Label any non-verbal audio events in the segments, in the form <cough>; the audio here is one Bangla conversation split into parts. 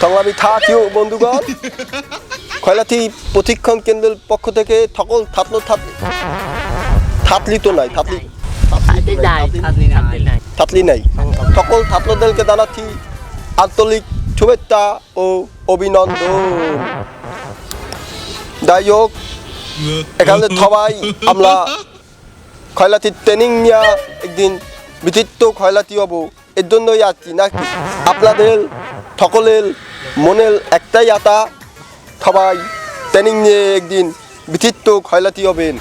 সংগ্রামী থাকিও বন্ধুগণ। খয়লাথি প্রশিক্ষণ কেন্দ্রের পক্ষ থেকে সকল থাতল থাত থাতলি তো নাই থাতলি থাতলি নাই, সকল ছাত্রদেরকে জানাচ্ছি আন্তরিক শুভেচ্ছা ও অভিনন্দন। যাই হোক এখানে সবাই আমরা খয়লাতির ট্রেনিং নিয়ে একদিন বিচিত্র খয়লাতি হব এর জন্যই আসছি নাকি? আপনাদের সকলের মনের একটাই আতা সবাই ট্রেনিং নিয়ে একদিন বিচিত্র খয়লাতি হবেন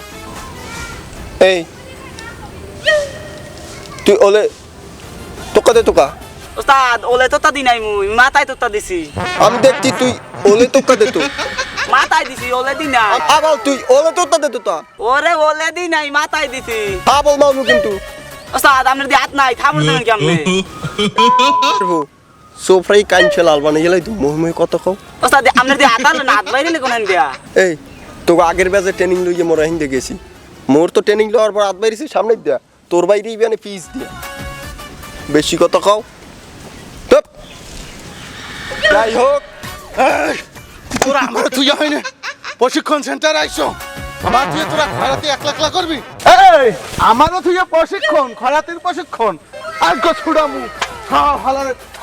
এই তুই ওলে তোকা দে তোকা? ওস্তাদ ওলে তোতা দি নাই মুই মাথায় তোতা দিছি। আমি দেখছি তুই ওলে তোকা দে তো। মাথায় দিছি ওলে দি নাই। আবার তুই ওলে তোতা দে তো তা ওরে ওলে দি নাই মাথায় দিছি। মারবো কিন্তু। ওস্তাদ আপনার দি হাত নাই থামুন কেমনে সোফরাই কাইনছে লাল বানিয়ে গেলাই তো মহিময় কত কও। ওস্তাদ আপনার দি হাত আনলো না হাত বাইরে কোন দিয়া। এই তোকে আগের ব্যাচে ট্রেনিং লইয়ে মোরা হিন্দে গেছি। মোর তো ট্রেনিং লওয়ার পর হাত বাইরেছি সামনে দেয়া তোর বাইরেই মানে পিস দিয়া। বেশি কথা কও। তো যাই হোক তোরা আমার তুই হয় না। প্রশিক্ষণ সেন্টার আইসো। আমার তুই তোরা খরাতে একলা একলা করবি? এই। আমারও তুই প্রশিক্ষণ খরাতের প্রশিক্ষণ। আজগো ছুড়ামু। হ্যাঁ হালারে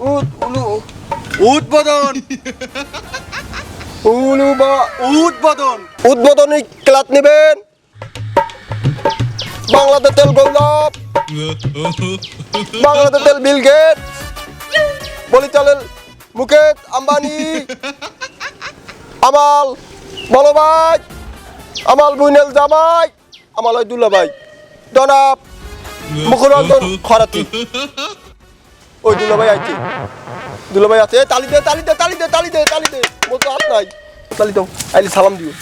উদ্বোধন। উদ্বোধন। উদ্বোধনী ক্লাস নেবেন। বাংলাদেশ তেল গৌরব বাংলাদেশ তেল বিল গেট পরিচালন মুকেশ আম্বানি। আমাল বলো ভাই আমাল বুইনেল জামাই। আমাল ওই দুলা ভাই। জনাব মুখরঞ্জন খরাতি। ওই দুলা ভাই আইছে। দুলা ভাই আছে তালি দে তালি দে তালি দে তালি দে তালি দে মোর তো হাত নাই। তালি দাও আইলে সালাম দিও।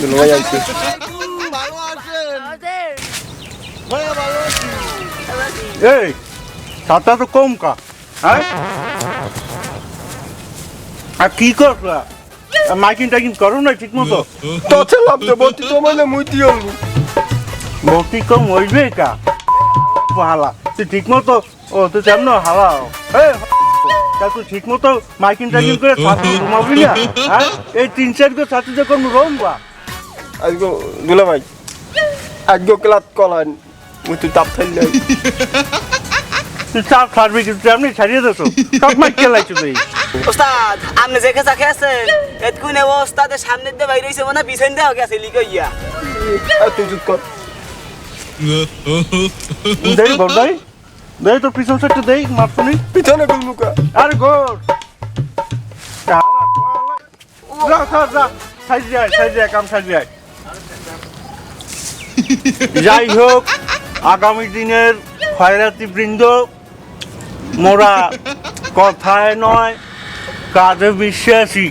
দুলা ভাই আইছে। এই ছাতা তো কম কা হ্যাঁ? আর কি করলা মাইকিং টাইকিং করো না ঠিক মতো তো ছিলাম তো বলছি তো মানে মুই দিও ভর্তি কম হইবে কা। হালা। তুই ঠিক মতো ও তুই কেমন হালা। এই তা তুই ঠিক মতো মাইকিং টাইকিং করে ছাত্র ঘুমাবি না? হ্যাঁ? এই তিন চার গো ছাত্র যখন রমবা আজকে দুলা ভাই আজকে ক্লাস কলান মুই তুই তাপ নাই। তুই চাপ ছাড়বি কিন্তু এমনি ছাড়িয়ে দেছো সব মাইক খেলাইছো তুই। ওস্তাদ আপনি যে খেসা খেয়েছেন এতক্ষণে ও ওস্তাদের সামনে দিয়ে বাইরে হইছে মানে পিছন দিয়ে গেছে লিখে ইয়া আর তুই চুপ কর। দেই দেই। তোর পিছন সাইডটা দেই মারছনি পিছনে আরে গোর যা যা যা সাইজ যায় সাইজ যায় কাম সাইজ যায় যাই হোক আগামী দিনের খয়রাতি বৃন্দ মোরা কথায় নয় কাজে বিশ্বাসী।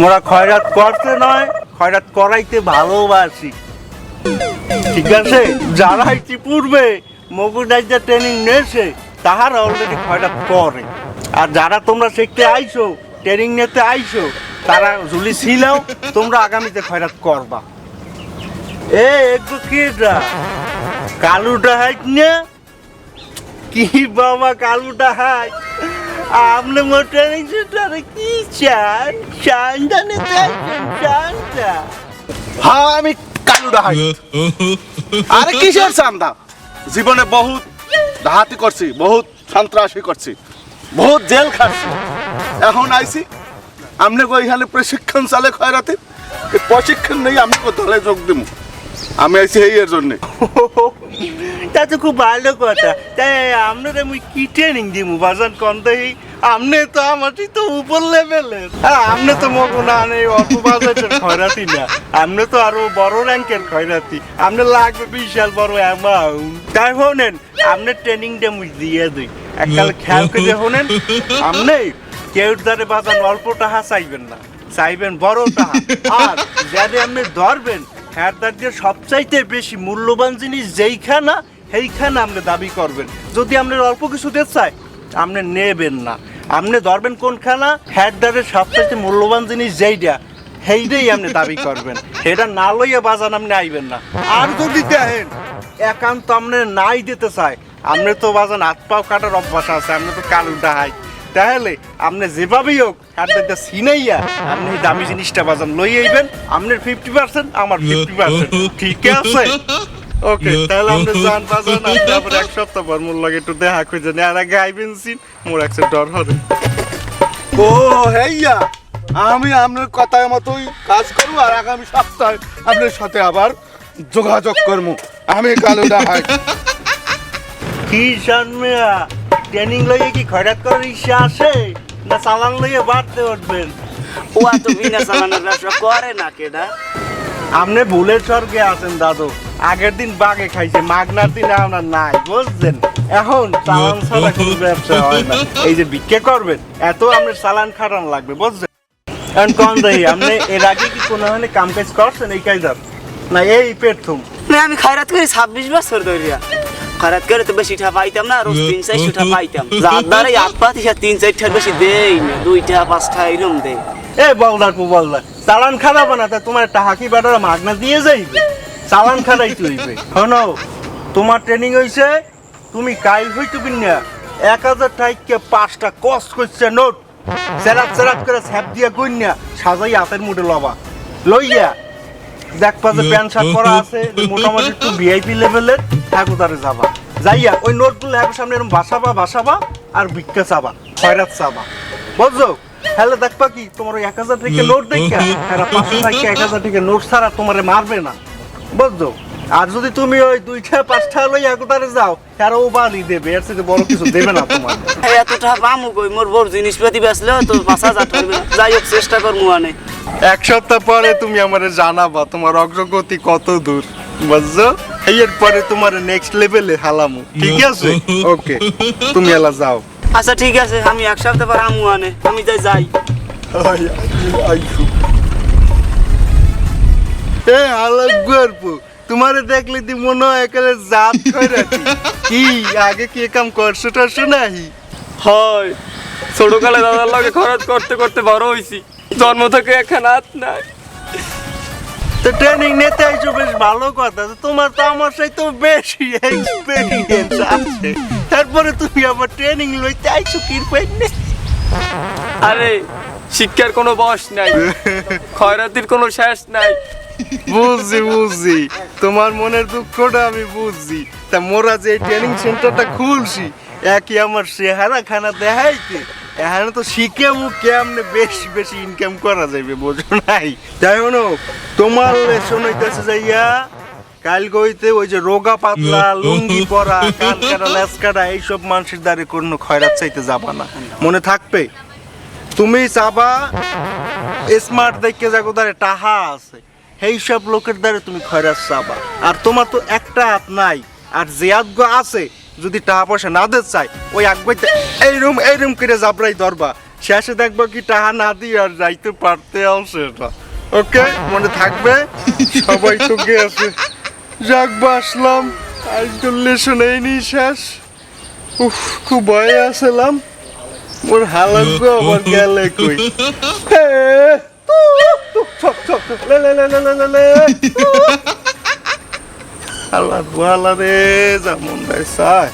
মোরা খয়রাত করতে নয় খয়রাত করাইতে ভালোবাসি। ঠিক আছে? যারা ইতিপূর্বে মগুডাইজা ট্রেনিং নিয়েছে, তাহারা অলরেডি খয়রাত করে আর যারা তোমরা শিখতে আইছো ট্রেনিং নিতে আইছো, তারা ঝুলি ছিলেও তোমরা আগামীতে খয়রাত করবা। এ, একটু কি কালুটা হাইট না? কি বাবা, কালুটা হাইট? আপনি মোর ট্রেনিং সেন্টারে কি চান চানটা নিতে চানটা হ্যাঁ আমি কালুটা হাইট। আরে কিসের চান্দা? জীবনে বহুত ডাহাতি করছি, বহুত সন্ত্রাসী করছি, বহুত জেল খাচ্ছি এখন আইছি, আমনে কই এখানে প্রশিক্ষণ চালে খয়রাতে প্রশিক্ষণ নেই আমি দলে যোগ দিব আমি আইছি এই এর জন্যে। <laughs> তা তো খুব ভালো কথা। তাই আপনার আমি কি ট্রেনিং দিমু? বাজান কন্দেই আপনি তো আমারই তো উপর লেভেলের আপনি তো মগো না নেই অল্প বাজেটের খয়রাতি না। আপনি তো আরও বড় র্যাঙ্কের খয়রাতি। আপনি লাগবে বিশাল বড় অ্যামাউন্ট তাই শোনেন আপনার ট্রেনিংটা মুই দিয়ে দিই। এককাল খেয়াল করে শোনেন আপনি কেউ দ্বারে বাজান অল্প টাকা চাইবেন না। চাইবেন বড় টাকা আর যাদের আপনি ধরবেন হ্যাঁ সবচাইতে বেশি মূল্যবান জিনিস যেইখানা, সেইখানে আপনি দাবি করবেন। যদি আপনার অল্প কিছু দিতে চায়, আপনি নেবেন না। আপনি ধরবেন কোনখানা হ্যাডদারের সবচাইতে মূল্যবান জিনিস যেইটা, সেইটাই আপনি দাবি করবেন। সেটা না লইয়া বাজান আপনি আইবেন না। আর যদি দেখেন, একান্ত আপনি নাই দিতে চায়, আপনি তো বাজান হাত পাও কাটার অভ্যাস আছে, আপনি তো কালু ডাহাই তাহলে আপনি যেভাবেই হোক হাতটা সিনাইয়া, আপনি দামি জিনিসটা বাজান লই আইবেন আপনার ফিফটি পার্সেন্ট আমার ফিফটি পার্সেন্ট ঠিক আছে? ওকে, তাহলে আপনি যান, বাজান আপনি এক সপ্তাহ পর মোর লাগে একটু দেখা খুঁজে নেই। আর আগে আইবেন সিন, মোর একটা ডর হবে ও, হেইয়া, আমি আপনার কথার মতোই কাজ করব, আর আগামী সপ্তাহে আপনার সাথে আবার যোগাযোগ করব। আমি কালো ডাহাই কি শানমিয়া ট্রেনিং লইয়ে কি খয়রাত করার ইচ্ছা আছে? না চালান লইয়ে বাড়তে উঠবেন? এত বিনা ব্যবসা করে না, কেডা? আপনি ভুলের স্বর্গে আছেন, দাদু। আগের দিন বাগে খাইছে, মাগনার দিন আপনার নাই বুঝছেন এখন চালান ছাড়া কোনো ব্যবসা হয় না। এই যে ভিক্ষে করবেন, এত আপনার চালান খাটান লাগবে বুঝছেন এখন দেই আপনি এর আগে কি কোনো ধরনের কাম কাজ করছেন, এই কায়দার? না, এই প্রথম। না, আমি খয়রাত করি ছাব্বিশ বছর ধরিয়া। খয়রাত করে তো বেশি টাকা পাইতাম না রোজ তিন চারশো টাকা পাইতাম যার দ্বারা আট পাতি তিন চারটার বেশি দেই না দুইটা পাঁচটা দেই এ বলদার কু বলদার চালান খারাপ না তা তোমার টাকা কি বেটারা মাগনা দিয়ে যাইবে চালান খারাই তুইবে শোনো তোমার ট্রেনিং হইছে তুমি কাইল হইতে না এক হাজার টাইকে পাঁচটা কষ্ট করছে নোট সেরাত সেরাত করে স্যাপ দিয়ে গইনা সাজাই হাতের মুঠে লবা লইয়া দেখবা যে প্যান্ট শার্ট পরা আছে মোটামুটি একটু ভিআইপি লেভেলের তারে যাবা। যাইয়া ওই নোটগুলো সামনে এরকম বাসাবা বাসাবা আর ভিক্ষা চাবা খয়রাত চাবা। বুঝছ? হ্যালো দেখবা কি তোমার ওই এক হাজার থেকে নোট দেখা এরা পাঁচশো থেকে এক হাজার থেকে নোট ছাড়া তোমারে মারবে না। বুঝছ? আর যদি তুমি ওই দুইটা পাঁচটা লই একতারে যাও তারা ও বালি দেবে এর থেকে বড় কিছু দেবে না তোমার। <laughs> এতটা এত টাকা পামু কই? মোর বড় জিনিসপাতি বেচলেও তো পাঁচ হাজার টাকা যাই হোক চেষ্টা করব মানে এক সপ্তাহ পরে তুমি আমারে জানাবা তোমার অগ্রগতি কত দূর বুঝছ? এর পরে তোমার নেক্সট লেভেলে হালামু ঠিক আছে? ওকে তুমি এলা যাও। আচ্ছা ঠিক আছে আমি এক সপ্তাহ পর আমু আনে আমি যাই যাই। এ গর্ব তোমারে দেখলে দি মনে হয় একেবারে জাত করে কি আগে কি কাম করছ টরছো নাহি? হয়। ছোটকালে দাদার লগে খরচ করতে করতে বড় হইছি। জন্ম থেকে এখানে হাত নাই। তো ট্রেনিং নিতে আইছো বেশ ভালো কথা। তোমার তো আমার সাথে বেশি এক্সপেরিয়েন্স আছে। তারপরে তুমি আবার ট্রেনিং লইতে আইছো কি পাইনে আরে শিক্ষার কোনো বয়স নাই। খয়রাতির কোনো শেষ নাই। বুঝছি বুঝছি। তোমার মনের দুঃখটা আমি বুঝছি। তা মোরা যে ট্রেনিং সেন্টারটা খুলছি একই আমার চেহারা খানা দেখাইতে। এখানে তো শিখে মু কেমনে বেশি বেশি ইনকাম করা যাবে বোঝো নাই। তাই হনো তোমার লেসন হইতেছে যাইয়া কাল কইতে ওই যে রোগা পাতলা লুঙ্গি পরা কান কাটা লেস কাটা এইসব মানুষের দ্বারে কোনো খয়রাত চাইতে যাবা না। মনে থাকবে? তুমি চাবা স্মার্ট দেখে যাগো দ্বারে টাহা আছে। সেই সব লোকের দ্বারে তুমি খয়রাত চাবা। আর তোমার তো একটা হাত নাই আর যে আছে যদি টাকা পয়সা না দিতে চাই ওই আকবাইতে এইরম এইরম করে জাবরাই ধরবা। শেষে দেখব কি টাকা না দিয়ে আর যাইতে পারতে আছে এটা ওকে? মনে থাকবে? সবাই তো গেছে। যাকবা আসলাম আজকাল লেসন এই নি শেষ। উফ খুব ভয়ে আসলাম মোর হালত গো আবার গেলে কই? লে, লে, লে, লে, লে, লে, লে, তু। আল্লাহ গোয়ালা রে যেমন দেয় চায়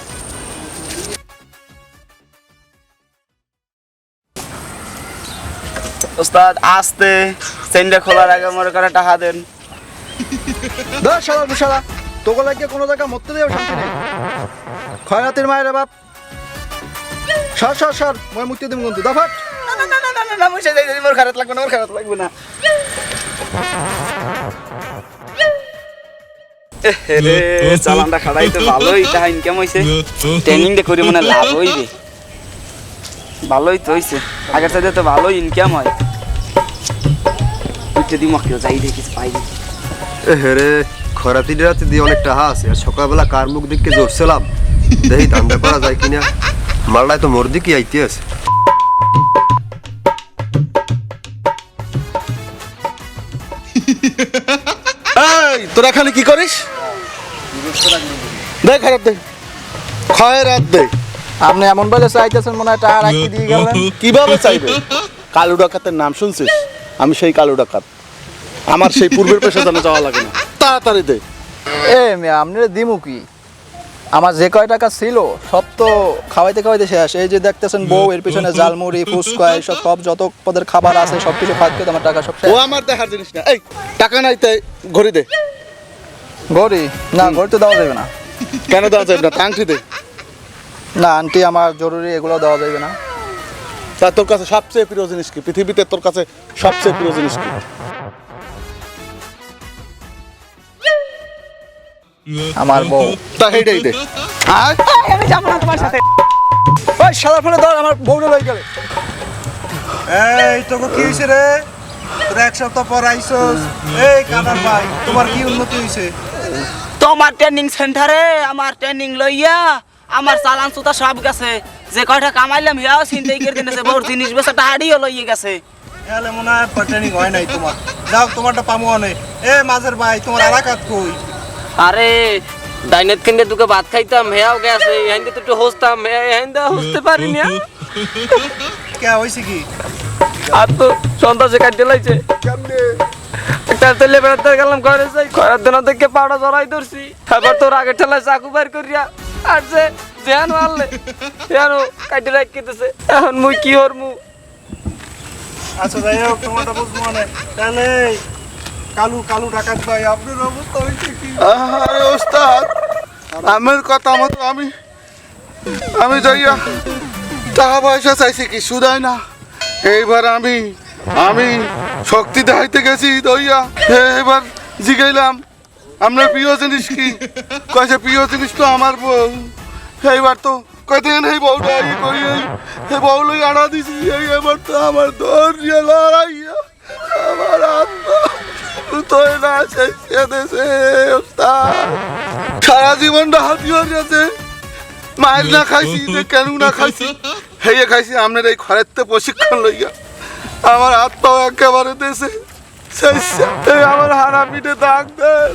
ওস্তাদ আসতে সেন্ডা খোলার আগে মনে করে টাকা দেন। ধর শালা দুশালা তোকে লাগিয়ে কোনো জায়গা মরতে দেও শান্তি নেই। খয়রাতির মায়ের বাপ। সর সর সর মই মুক্তি দিম কিন্তু দফাট না না না না না না মুছে যাই মোর খারাপ লাগবে না মোর খারাপ লাগবে না। চালানটা ভালোই টাকা ইনকাম হইছে? ট্রেনিং দে করি মনে লাভ হইবে। ভালোই তো হইছে। আগের সাথে তো ভালোই ইনকাম হয়। যাই দেখিস পাই দেখি। হেরে খরাতির রাতে দিয়ে অনেক টাহা আছে আর সকালবেলা কার মুখ দিকে জোরছিলাম? দেখি ধান্দা করা যায় কিনা? মালটায় তো মোর দিকে আইতে আছে? তোরা এখানে কি করিস? দে খারাপ দে। খয়ের রাত দে। আপনি এমন বলে চাইতেছেন মনে হয় টাকা রাখি দিয়ে গেলেন। কীভাবে চাইবে? কালু ডাকাতের নাম শুনছিস? আমি সেই কালু ডাকাত। আমার সেই পূর্বের পেশা জানা যাওয়া লাগে না। তাড়াতাড়ি দে। এ মেয়ে, আপনার দিমু কি? আমার যে কয় টাকা ছিল, সব তো খাওয়াইতে খাওয়াইতে শেষ। এই যে দেখতেছেন বউ, এর পিছনে জালমুড়ি ফুচকা, এইসব, সব যত পদের খাবার আছে সব কিছু খাওয়াতে আমার টাকা সব ও আমার দেখার জিনিস না। এই, টাকা নাই তাই ঘড়ি দে। গড়ি না গড়ি তো দেওয়া যাবে না। কেন দেওয়া যাবে না? দে না আন্টি আমার জরুরি এগুলো দেওয়া যাবে না। তা তোর কাছে সবচেয়ে প্রিয় জিনিস কি? পৃথিবীতে তোর কাছে সবচেয়ে প্রিয় জিনিস কি? আমার বউ। তা হেডেই দে। আর? আমি যাব না তোমার সাথে। ওই সাদা ফেলে ধর আমার বউটা লই গেলে। এই তোকে কি হয়েছে রে? তোরা এক সপ্তাহ পর আইসস। এই কানার ভাই তোমার কি উন্নতি হয়েছে তোমার ট্রেনিং সেন্টারে আমার ট্রেনিং লইয়া আমার চালান সুতা সব গেছে। যে কয়টা কামাইলাম হিয়াও চিন্তাই করে দিনেছে বড় জিনিস বেচা টাহাড়িও লইয়ে গেছে। এলে মনে হয় ট্রেনিং হয় নাই তোমার। যাও তোমারটা পামো অনেক। এ মাঝের ভাই তোমার এলাকাত কই? আরে ডাইনেত কিনে দুকে ভাত খাইতাম হেয়াও গেছে এখান তো একটু হসতাম এখান তো হসতে পারি না কে হয়েছে কি? আর তো সন্ধ্যাসে কাটতে লাগছে একটা তেলে বেড়াতে গেলাম ঘরে যাই। ঘরের দিন থেকে পাউডা জড়াই ধরছি। এবার তোর আগের ঠেলায় চাকু বাইর করিয়া আর যে জেহান মারলে জেহান কাটতে রাখিতেছে এখন মুই কি মু আচ্ছা যাই হোক তোমারটা বুঝব মানে। তাহলে কালু কালু ডাকাত ভাই আপনার অবস্থা হয়েছে কি? আরে ওস্তাদ আমার কথা মতো আমি আমি যাইয়া টাকা পয়সা চাইছি কি সুদাই না। এইবার আমি আমি শক্তি দেখাইতে গেছি, দইয়া। এবার জিগাইলাম, আপনার প্রিয় জিনিস কি? কয়েছে প্রিয় জিনিস তো আমার বউ। এইবার তো কয়দিন এই করি এই বউ লই আনা দিছি, এই এবার তো আমার ধৈর্য লড়াইয়া, আমার আত্মা না দেশে সারা জীবনটা হাতি গেছে। মায়ের না খাইছি, যে কেন না খাইছি, হেয়ে খাইছি, আপনার এই খরেতে প্রশিক্ষণ লইয়া। আমার হাত একেবারে দেশে। আমার হারা পিঠে দাগ দেন।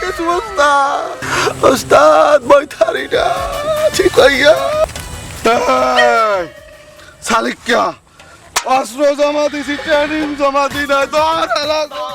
কিছু ওস্তাদ ওস্তাদ বৈথারি না শালিকা অস্ত্র জমা দিছি, ট্রেনিং জমা দি নাই এলাকা।